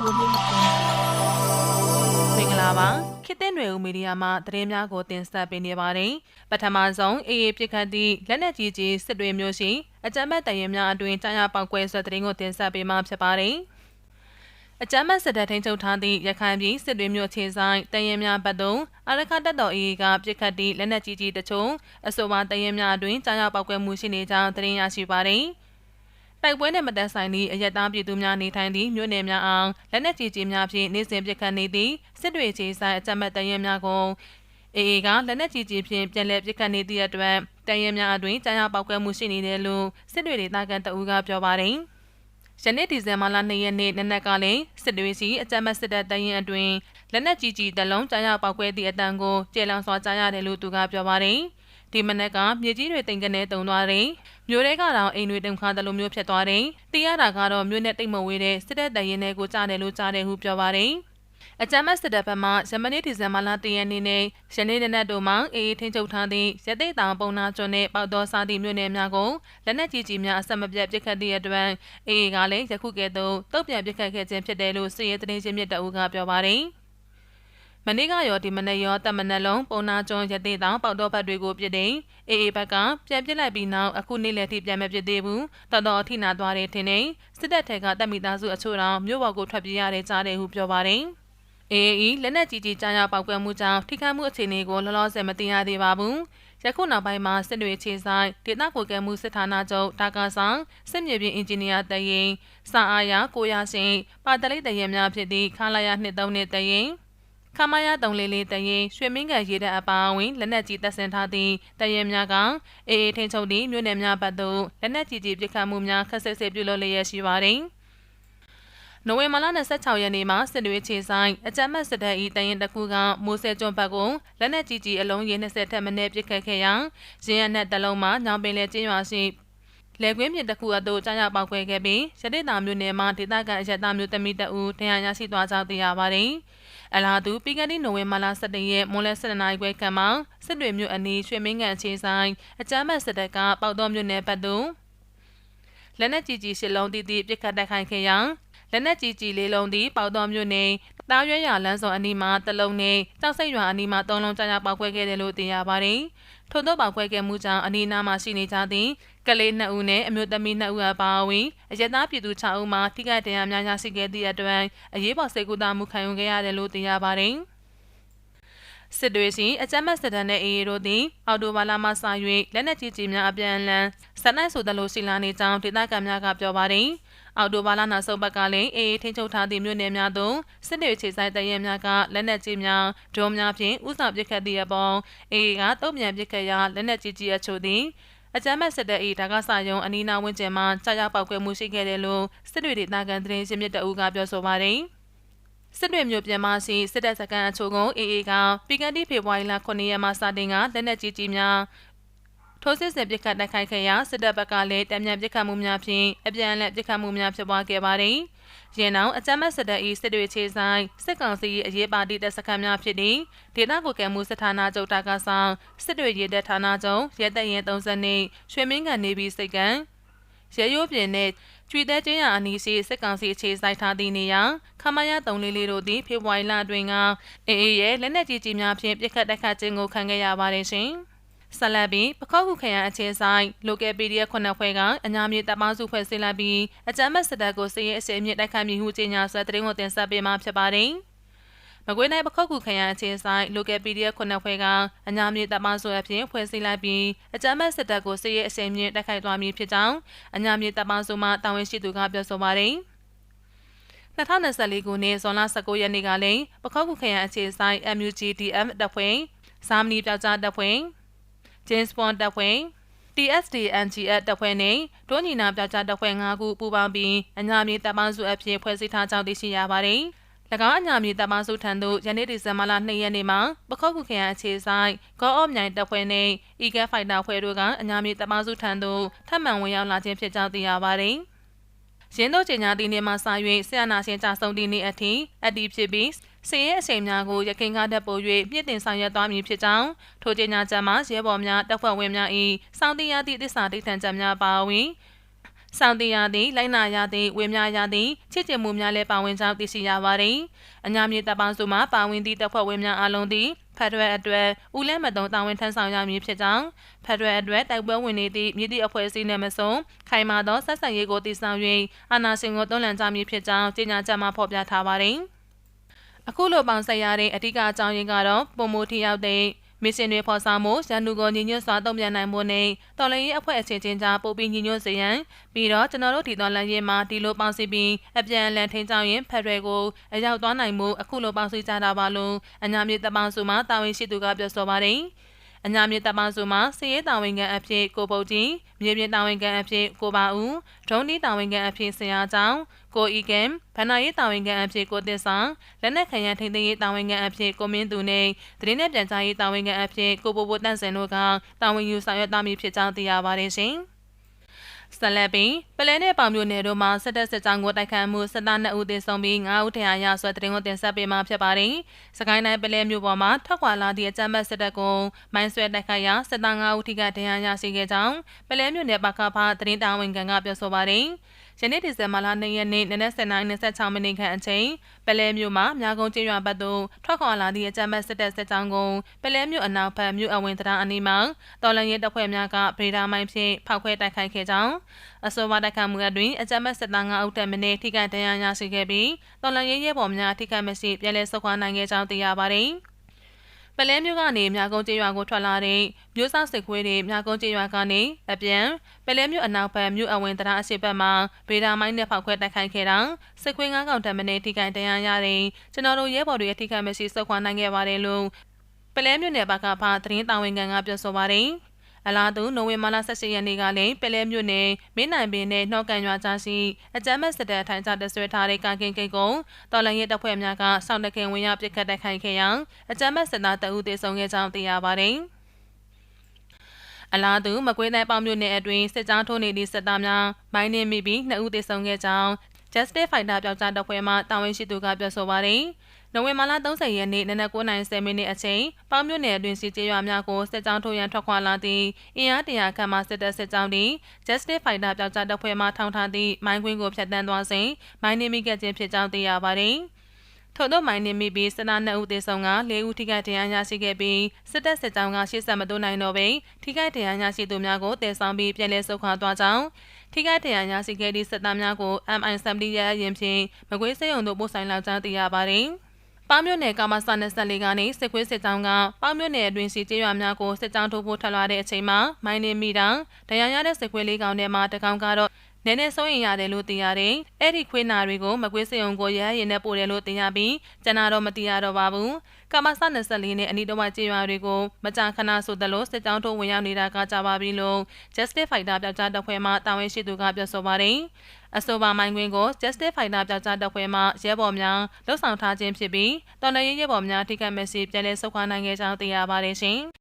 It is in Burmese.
ကိုလေးကိုမင်္ဂလာပါခေတ်သစ်နွယ်ဦးမီဒီယာမှသတင်းများကိုတင်ဆက်ပေးနေပါတယ်ပထမဆုံးအေးအေးပြစ်ခတ်သည့်လက်နက်ကြီးကြီးစစ်တွေမျိုးရှိအကြမ်းဖက်တရင်များအတွင်ကြားရပောက်ကွဲဆွဲသတင်းကိုတင်ဆက်ပေးမှာဖြစ်ပါတယ်အကြမ်းဖက်စစ်တပ်ထိန်းချုပ်ထားသည့်ရခိုင်ပြည်စစ်တွေမျိုးခြေဆိုင်တရင်များဘက်သို့အရခတက်တော်အေးကပြစ်ခတ်သည့်လက်နက်ကြီးကြီးတချို့အဆိုပါတရင်များအတွင်ကြားရပောက်ကွဲမှုရှိနေကြောင်းသတင်းရရှိပါတယ် တိုက်ပွဲနဲ့မတက်ဆိုင်သည့်အရက်သားပြည်သူများနေထိုင်သည့်မြို့နယ်များအောင်လက်နက်ကြီးကြီးများဖြင့်နေစဉ်ပစ်ခတ်နေသည့်စစ်တွေခြေဆိုင်အကြမ်းဖက်တရင်များကိုအေအေကလက်နက်ကြီးကြီးဖြင့်ပြန်လည်ပစ်ခတ်နေသည့်အတွက်တရင်များအတွင်ကြားရပောက်ကွဲမှုရှိနေတယ်လို့စစ်တွေဒေသခံတအူးကပြောပါတယ်။ယနေ့ဒီဇင်ဘာလ2ရက်နေ့နနက်ကလည်းစစ်တွေစီအကြမ်းဖက်စစ်တပ်တရင်အတွင်လက်နက်ကြီးကြီးတလုံးကြားရပောက်ကွဲသည့်အတန်ကိုကျေလောင်စွာကြားရတယ်လို့သူကပြောပါတယ်။ ဒီမနက်ကမြေကြီးတွေတိမ်ကနေတုံသွားတယ်။မြို့ထဲကတော့အိမ်တွေတုံခါတယ်လို့မျိုးဖြစ်သွားတယ်။တီးရတာကတော့မြို့နဲ့တိတ်မဝေးတဲ့စစ်တပ်တရင်တွေကိုကြားတယ်လို့ကြားတယ်ဟုပြောပါတယ်။အကြမ်းမဲ့စစ်တပ်ဘက်မှယမနေ့ဒီဇင်ဘာလ1ရက်နေ့နဲ့ယနေ့နေ့တို့မှအေးအေးထင်းချုပ်ထားသည့်ရသိတောင်ပုံနာကျွန်းနဲ့ပေါတော်စားသည့်မြို့နယ်များကိုလက်နက်ကြီးကြီးများအဆက်မပြတ်ပစ်ခတ်သည့်အတွက်အေးအေးကလည်းယခုကဲ့သို့တုတ်ပြန်ပစ်ခတ်ခဲ့ခြင်းဖြစ်တယ်လို့စစ်ရေးသတင်းချင်းမြစ်တအူးကပြောပါတယ်။ မနေ့ကရောဒီမနေ့ရောတပ်မနက်လုံးပုံနာကျွန်းရသေးတောင်ပေါတော့ဘတ်တွေကိုပြစ်တယ်အေးအေးဘက်ကပြန်ပြစ်လိုက်ပြီးနောက်အခုနေ့လယ်ထိပြန်မပြစ်သေးဘူးတော်တော်အထိနာသွားတယ်ထင်တယ်စစ်တပ်ထက်ကတပ်မိသားစုအချို့တောင်မြို့ပေါ်ကိုထွက်ပြေးရတယ်ကြားတယ်ဟုပြောပါတယ်အေးအေးလက်နက်ကြီးကြီးကြားရပောက်ကွဲမှုကြောင့်ထိခိုက်မှုအခြေအနေကိုလောလောဆယ်မသိရသေးပါဘူးယခုနောက်ပိုင်းမှာစစ်တွေခြေဆိုင်ဒေသကိုကဲမှုစစ်ဌာနချုပ်တာကာဆောင်စစ်မြေပြင်အင်ဂျင်နီယာတရင်စာအားရကိုရရှင်ပါတလိတ်တရင်များဖြစ်သည့်ခလာရနှစ်သုံးနှစ်တရင် ခမရတုံလေးလေးတရင်ရွှေမင်းကန်ရေတပ်အပါအဝင်လက်နက်ကြီးတပ်ဆင်ထားသည့်တရင်များကအေးအေးထိန်ချုပ်သည့်မြို့နယ်များဘက်သို့လက်နက်ကြီးကြီးပစ်ခတ်မှုများခက်ဆစ်ဆစ်ပြုလုပ်လျက်ရှိပါသည်နိုဝင်ဘာလ26ရက်နေ့မှာစစ်တွေခြေဆိုင်အကြမ်းမဲ့စစ်တပ်၏တရင်တစ်ခုကမိုးဆဲကျွန်းဘက်ကိုလက်နက်ကြီးကြီးအလုံးရေ20ထက်မနည်းပစ်ခတ်ခဲ့ရာရင်းရနက်တလုံးမှာညောင်ပင်လေကျင်းရွာရှိလေကွင်းပြင်တစ်ခုအသို့ကြားရပောက်ခွဲခဲ့ပြီးရတိတာမျိုးနယ်မှာဒေသခံအရက်သားမျိုးသမီးတအူတရားရရှိသွားကြောင်းသိရပါတယ်။ အလားတူပြီးခဲ့တဲ့နိုဝင်ဘာလ17ရက်မွန်လ7နာရီခွဲခန့်မှာစစ်တွေမြို့အနီးရွှေမင်းကန်ခြေဆိုင်အကြမ်းမဲ့စစ်တပ်ကပေါက်တော်မြို့နယ်ဘက်သို့လက်နက်ကြီးကြီးရှစ်လုံးတီးတီးပစ်ခတ်တိုက်ခိုက်ခဲ့ရာလက်နက်ကြီးကြီးလေးလုံးသည်ပေါတော်မြို့နယ် တားရွဲရလမ်းစုံအနီးမှာတလုံးနဲ့တောက်ဆိတ်ရွာအနီးမှာသုံးလုံးကြာကြာပေါက်ခွဲခဲ့တယ်လို့သိရပါတယ်။ထို့သောပေါက်ခွဲခဲ့မှုကြောင့်အနီးနားမှာရှိနေကြသည့်ကလေး2ဦးနဲ့အမျိုးသမီး2ဦးအပါအဝင်အရက်သားပြည်သူ6ဦးမှာထိခိုက်ဒဏ်ရာများများရှိခဲ့သည့်အတွက်အရေးပေါ်စိတ်ကူးတာမှုခံယူခဲ့ရတယ်လို့သိရပါတယ်။ စစ်တွေစီအကြမ်းမဲ့စစ်တပ်နဲ့အေအေတို့သည်အော်တိုဘာလမှစ၍လက်နက်ကြီးကြီးများအပြန်အလှန်စနက်ဆိုသလိုရှိလာနေကြောင်းဒေသခံများကပြောပါတယ်။အော်တိုဘာလနောက်ဆုံးပတ်ကလည်းအေးအေးထိန်းချုပ်ထားသည့်မြို့နယ်များသို့စစ်တွေခြေဆိုင်တရဲများကလက်နက်ကြီးများဒုံးများဖြင့်ဥဆောင်ပစ်ခတ်သည့်အပေါ်အေးအေးကတုံ့ပြန်ပစ်ခတ်ရာလက်နက်ကြီးကြီးအချို့သည်အကြမ်းမဲ့စစ်တပ်၏ဒါကစာယုံအနီးနားဝန်းကျင်မှာကြာကြာပောက်ကွဲမှုရှိခဲ့တယ်လို့စစ်တွေဒေသခံသတင်းရှင်မြစ်တအူးကပြောဆိုပါတယ် စစ်တွေမျိုးပြန်မရှိစစ်တပ်စကန်အချို့ကိုအေအေကပီကန်တီဖေဖော်ဝါရီလ9ရက်မှာစတင်ကလက်နက်ကြီးကြီးများထိုးစစ်ဆင်ပစ်ခတ်တိုက်ခိုက်ခဲ့ရာစစ်တပ်ဘက်ကလည်းတံမြန်ပစ်ခတ်မှုများဖြင့်အပြန်အလှန်ပစ်ခတ်မှုများဖြစ်ပွားခဲ့ပါတယ်။ရင်းနောက်အကြမ်းဖက်စစ်တပ်၏စစ်တွေခြေဆိုင်စစ်ကောင်စီ၏အရေးပါသည့်တပ်စခန်းများဖြစ်သည့်ဒေသကိုကဲမှုစစ်ဌာနချုပ်တာကဆောင်စစ်တွေရေးတပ်ဌာနချုပ်ရဲတပ်ရင်30နှစ်ရွှေမင်းကန်နေပြီးစိတ်ကံရဲရိုးပြင်နှင့် ကျွေတဲ့ကျင်းရအနီးရှိစစ်ကောင်စီအခြေစိုက်ထားသည့်နေရာခမရ344တို့သည်ဖေဖော်ဝါရီလအတွင်းကအေအေရဲ့လက်နက်ကြီးကြီးများဖြင့်ပစ်ခတ်တိုက်ခတ်ခြင်းကိုခံခဲ့ရပါတယ်ရှင်။ဆက်လက်ပြီးပခောက်ခုခရိုင်အခြေဆိုင် local PDF ခုနှစ်ဖွဲ့ကအညာမြေတပ်ပေါင်းစုဖွဲ့စည်းလိုက်ပြီးအကြမ်းဖက်စစ်တပ်ကိုစစ်ရေးအစီအမြင့်တိုက်ခိုက်မိမှုကြေညာဆွဲသတင်းကိုတင်ဆက်ပေးမှာဖြစ်ပါတယ်။ မကွေးနိုင်ပခောက်ခုခရိုင်အခြေဆိုင် local PDF ခုနှစ်ဖွဲ့ကအညာမြေတပ်ပေါင်းစုအဖြစ်ဖွဲ့စည်းလိုက်ပြီးအကြမ်းဖက်စစ်တပ်ကိုစစ်ရေးအစီအမြင့်တိုက်ခိုက်သွားမည်ဖြစ်ကြောင်းအညာမြေတပ်ပေါင်းစုမှတာဝန်ရှိသူကပြောဆိုပါတယ်။2024ခုနှစ်ဇွန်လ19ရက်နေ့ကလည်းပခောက်ခုခရိုင်အခြေဆိုင် MUGDM တပ်ဖွဲ့စာမနီပြောက်ကြားတပ်ဖွဲ့ James Bond တပ်ဖွဲ့ TSDNGS တပ်ဖွဲ့နဲ့တွန်းညီနာပြကြတပ်ဖွဲ့၅ခုပူးပေါင်းပြီးအညာမြေတပ်ပေါင်းစုအဖြစ်ဖွဲ့စည်းထားကြောင်းသိရှိရပါတယ်။၎ င်းအညာမြေတပ်ပေါင်းစုထံသို့ယနေ့ဒီဇင်ဘာလ2ရက်နေ့မှာပခောက်ခုခရိုင်အခြေဆိုင် Go Off မြိုင်တပ်ဖွဲ့နဲ့ Eagle Fighter ဖွဲ့တို့ကအညာမြေတပ်ပေါင်းစုထံသို့ထပ်မံဝင်ရောက်လာခြင်းဖြစ်ကြောင်းသိရပါတယ်။ရင်းတို့ကျင်ညာတီနေမှာစာ၍ဆရာနာရှင်ကြဆုံတီနေအထိအတ္တိဖြစ်ပြီးစည်ရဲအချိန်များကိုရခိုင်ကားတပ်ပို့၍မြင့်တင်ဆောင်ရွက်သွားမည်ဖြစ်ကြောင်းထိုကြေညာချက်မှာရဲဘော်များတပ်ဖွဲ့ဝင်များ၏စောင့်တရားသည့်သစ္စာဒိဋ္ဌံချက်များပါဝင်။ စောင့်တည်ရသည့်လိုက်နာရသည့်ဝေများရသည့်ချစ်ချင်မှုများလည်းပါဝင်ကြောင်းသိရှိရပါသည်။အညာမြေတပ်ပေါင်းစုမှပါဝင်သည့်တပ်ဖွဲ့ဝင်များအလုံးသည်ဖက်ဒရယ်အတွက်ဦးလဲမတုံတာဝန်ထမ်းဆောင်ရမည်ဖြစ်ကြောင်းဖက်ဒရယ်အတွက်တိုက်ပွဲဝင်နေသည့်မြစ်သည့်အဖွဲ့အစည်းနှင့်မဆုံခိုင်မာသောဆက်ဆံရေးကိုတည်ဆောက်၍အာဏာရှင်ကိုတွန်းလှန်ကြမည်ဖြစ်ကြောင်းကြေညာချက်မှာဖော်ပြထားပါသည်။အခုလိုပေါင်းဆက်ရတဲ့အဓိကအကြောင်းရင်းကတော့ပုံမိုထီရောက်တဲ့ မစ်ရှင်တွေဖော်ဆောင်မှုရန်သူကိုညီညွတ်စွာတုံ့ပြန်နိုင်မှုနဲ့တော်လှန်ရေးအဖွဲ့အချင်းချင်းကြားပို့ပြီးညီညွတ်စေရန်ပြီးတော့ကျွန်တော်တို့ဒီတော်လှန်ရေးမှာဒီလိုပေါင်းစည်းပြီးအပြန်အလှန်ထိန်းချောင်းရင်ဖက်ဒရယ်ကိုအရောက်သွားနိုင်မှုအခုလိုပေါင်းစည်းကြတာပါလို့အညာမြေတပန်းစုမှတာဝန်ရှိသူကပြောဆိုပါတယ်။အညာမြေတပ်ပေါင်းစုမှစည်ရေးတာဝန်ခံအဖြစ်ကိုပုတ်ကြီးမြေပြင်တာဝန်ခံအဖြစ်ကိုပါဦးဒုံးဒီတာဝန်ခံအဖြစ်ဆရာကျောင်း ကိုဤကမ်ဗန္နာရေးတာဝန်ခံအဖြစ်ကိုတစ်ဆောင်လက်နက်ခံရထိန်းသိမ်းရေးတာဝန်ခံအဖြစ်ကိုမင်းသူနဲ့သတင်းနဲ့ပြန်ကြားရေးတာဝန်ခံအဖြစ်ကိုပိုပိုတန့်စင်တို့ကတာဝန်ယူဆောင်ရွက်သားမည်ဖြစ်ကြောင်းသိရပါတယ်ရှင်။ဆက်လက်ပြီးပလဲနဲ့ပေါင်မျိုးနယ်တို့မှာစစ်တပ်စစ်ကြောင်းကိုတိုက်ခတ်မှုစစ်သား2ဦးသေဆုံးပြီး9ဦးထရာရဆွဲတရင်ကိုတင်ဆက်ပေးမှာဖြစ်ပါတယ်။စကိုင်းတိုင်းပလဲမျိုးပေါ်မှာထွက်ခွာလာသည့်အကြမ်းဖက်စစ်တပ်ကိုမိုင်းဆွဲတိုက်ခတ်ရာစစ်သား9ဦးထိကဒဏ်ရာရရှိခဲ့ကြောင်းပလဲမျိုးနယ်ပကဖတရင်တာဝန်ခံကပြောဆိုပါတယ်။ ယနေ့ဒီဇင်ဘာလ2ရက်နေ့နနက်7:26မိနစ်ခန့်အချိန်ပလဲမြို့မှာမြာကုန်းကျေးရွာဘက်သို့ထွက်ခွာလာသည့်အကြမ်းဖက်စစ်တပ်စစ်ကြောင်းကိုပလဲမြို့အနောက်ဘက်မြို့အဝင်တရားအနီးမှာတော်လန်ရဲတပ်ဖွဲ့များကဗေဒါမိုင်းဖြင့်ဖောက်ခွဲတိုက်ခိုက်ခဲ့ကြောင်းအဆိုပါတိုက်ခိုက်မှုအတွင်းအကြမ်းဖက်စစ်သား9ဦးတပ်မင်းထိခိုက်ဒဏ်ရာရရှိခဲ့ပြီးတော်လန်ရဲရဲဘော်များထိခိုက်မရှိပြည်လဲဆုတ်ခွာနိုင်ခဲ့ကြောင်းသိရပါတယ်။ ပလဲမြို့ကနေမြကုန်းကျေးရွာကိုထွက်လာတဲ့မြို့ဆောက်စစ်ခွေးတွေမြကုန်းကျေးရွာကနေအပြန်ပလဲမြို့အနောက်ဘက်မြို့အဝင်တရားအရှိဘက်မှာဗေဒါမိုင်းနဲ့ဖောက်ခွဲတိုက်ခိုက်ခဲ့တာစစ်ခွေးငါးကောင်တမနေထိခိုက်တရားရတယ်ကျွန်တော်တို့ရဲဘော်တွေအထိခိုက်မရှိစုခွာနိုင်ခဲ့ပါတယ်လို့ပလဲမြို့နယ်ဘက်ကဖသတင်းတာဝန်ခံကပြောဆိုပါတယ် အလားတူနိုဝင်ဘာလ18ရက်နေ့ကလည်းပလဲမြို့နယ်မင်းနိုင်ပင်နဲ့နှော့ကန်ရွာကြားရှိအကြမ်းမဲ့စစ်တပ်ထိုင်ချတဆွဲထားတဲ့ကာကင်ကိတ်ကုံတော်လန်ရဲတပ်ဖွဲ့များကစောင့်တခင်ဝင်ရောက်ပစ်ခတ်တိုက်ခိုက်ခဲ့ရာအကြမ်းမဲ့စစ်သားတအုပ်သေဆုံးခဲ့ကြောင်းသိရပါတယ်။အလားတူမကွေးတိုင်းပေါင်မြို့နယ်အတွင်းစစ်ကြောင်းထိုးနေသည့်စစ်သားများမိုင်းနှင်းမိပြီးနှစ်ဦးသေဆုံးခဲ့ကြောင်း Justice Fighter ပျောက်ကြားတပ်ဖွဲ့မှတာဝန်ရှိသူကပြောဆိုပါတယ်။ နိုဝင်ဘာလ30ရက်နေ့နနက်9:30မိနစ်အချိန်ပေါင်းမြို့နယ်အတွင်းစီကျေးရွာများကိုစစ်ကြောင်းထိုးရန်ထွက်ခွာလာသည့်အင်အားတရာခန့်မှစစ်တပ်စစ်ကြောင်းသည် Justice Fighter ပျောက်ကြားတပ်ဖွဲ့မှထောင်ထားသည့်မိုင်းကွင်းကိုဖျက်ဆီးသွားစဉ်မိုင်းနှင်းမိခဲ့ခြင်းဖြစ်ကြောင်းသိရပါသည်။ထို့သောမိုင်းနှင်းမိပြီးစစ်သား2ဦးသေဆုံးက4ဦးထိခိုက်ဒဏ်ရာရရှိခဲ့ပြီးစစ်တပ်စစ်ကြောင်းကရှေ့ဆက်မတိုးနိုင်တော့ဘဲထိခိုက်ဒဏ်ရာရရှိသူများကိုတည်ဆောင်ပြီးပြည်လဲဆုတ်ခွာသွားကြောင်းထိခိုက်ဒဏ်ရာရရှိခဲ့သည့်စစ်သားများကို MI70 ရရင်ဖြင့်မကွေးစေယုံတို့ပို့ဆိုင်လောက်ကြောင်းသိရပါသည်။ ပေါင်းမြို့နယ်ကမ္ဘာစ24ကနေစစ်ခွေးစစ်ကြောင်းကပေါင်းမြို့နယ်အတွင်းစီကျေးရွာများကိုစစ်ကြောင်းထိုးဖို့ထပ်လာတဲ့အချိန်မှာမိုင်းနေမိတာဒဏ်ရာရတဲ့စစ်ခွေးလေးကောင်ထဲမှာတကောင်ကတော့ နည်းနည်းစိုးရင်ရတယ်လို့သိရတယ်။အဲ့ဒီခွေးနာတွေကိုမကွေးစရုံကိုရဟရင်နဲ့ပို့တယ်လို့သိရပြီးကျန်တာတော့မသိရတော့ပါဘူး။ကမ္ဘာစ24နဲ့အနီးတစ်ဝိုက်ကျေးရွာတွေကိုမကြာခဏဆိုသလိုစစ်ကြောင်းထိုးဝင်ရောက်နေတာကကြပါပြီလို့ Justice Fighter ပြောက်ကြားတပ်ဖွဲ့မှတာဝန်ရှိသူကပြောဆိုပါတယ်။အဆိုပါမိုင်းကွင်းကို Justice Fighter ပြောက်ကြားတပ်ဖွဲ့မှရဲဘော်များလှုပ်ဆောင်ထားခြင်းဖြစ်ပြီးတော်လှန်ရေးရဲဘော်များထိခိုက်မဲ့စီပြန်လည်ဆုတ်ခွာနိုင်ခဲ့ကြောင်းသိရပါတယ်ရှင်။